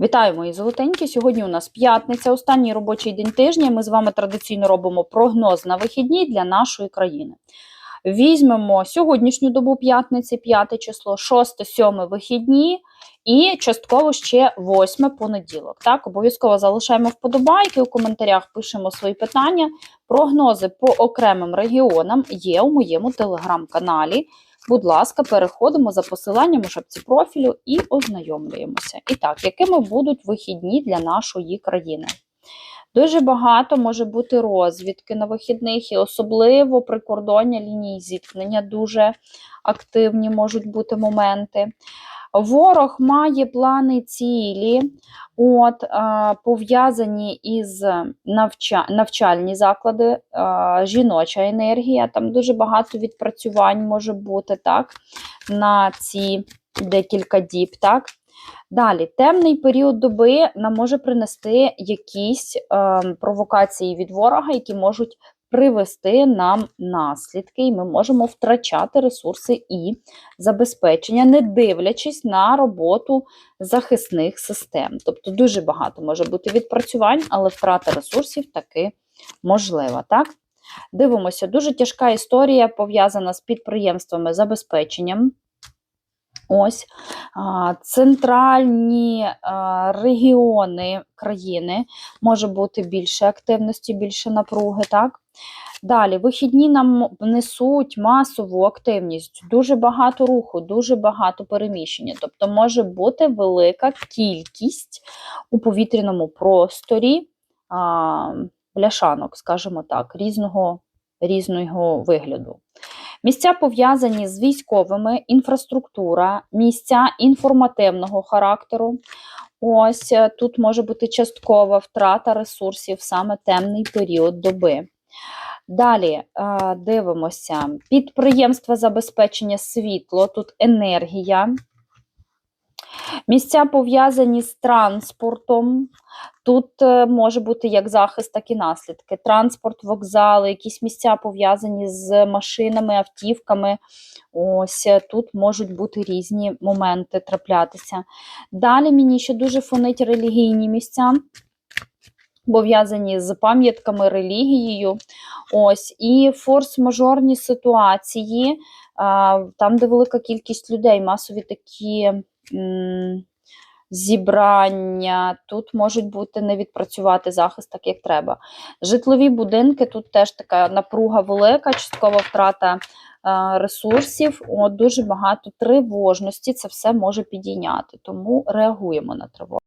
Вітаю, мої золотенькі. Сьогодні у нас п'ятниця, останній робочий день тижня. Ми з вами традиційно робимо прогноз на вихідні для нашої країни. Візьмемо сьогоднішню добу п'ятниці, 5 число, 6, 7 вихідні і частково ще 8 понеділок. Так, обов'язково залишаємо вподобайки у коментарях, пишемо свої питання. Прогнози по окремим регіонам є у моєму телеграм-каналі. Будь ласка, переходимо за посиланням у шапці профілю і ознайомлюємося. І так, якими будуть вихідні для нашої країни? Дуже багато може бути розвідки на вихідних, і особливо прикордоння лінії зіткнення дуже активні можуть бути моменти. Ворог має плани цілі, от, пов'язані із навча... навчальні заклади, жіноча енергія. Там дуже багато відпрацювань може бути так, на ці декілька діб. так. Далі, темний період доби нам може принести якісь е, провокації від ворога, які можуть привести нам наслідки, і ми можемо втрачати ресурси і забезпечення, не дивлячись на роботу захисних систем. Тобто дуже багато може бути відпрацювань, але втрата ресурсів таки можлива. Так? Дивимося, дуже тяжка історія пов'язана з підприємствами забезпеченням. Ось центральні регіони країни може бути більше активності, більше напруги. так? Далі, вихідні нам несуть масову активність, дуже багато руху, дуже багато переміщення. Тобто може бути велика кількість у повітряному просторі а, бляшанок, скажімо так, різного, різного вигляду. Місця пов'язані з військовими, інфраструктура, місця інформативного характеру. Ось тут може бути часткова втрата ресурсів саме темний період доби. Далі дивимося: підприємства забезпечення світло, тут енергія. Місця пов'язані з транспортом. Тут е, може бути як захист, так і наслідки. Транспорт, вокзали, якісь місця пов'язані з машинами, автівками. Ось е, тут можуть бути різні моменти траплятися. Далі мені ще дуже фонить релігійні місця. Пов'язані з пам'ятками релігією. Ось, І форс-мажорні ситуації, там, де велика кількість людей, масові такі зібрання, тут можуть бути не відпрацювати захист так, як треба. Житлові будинки, тут теж така напруга велика, часткова втрата ресурсів, От, дуже багато тривожності, це все може підійняти, тому реагуємо на тривогу.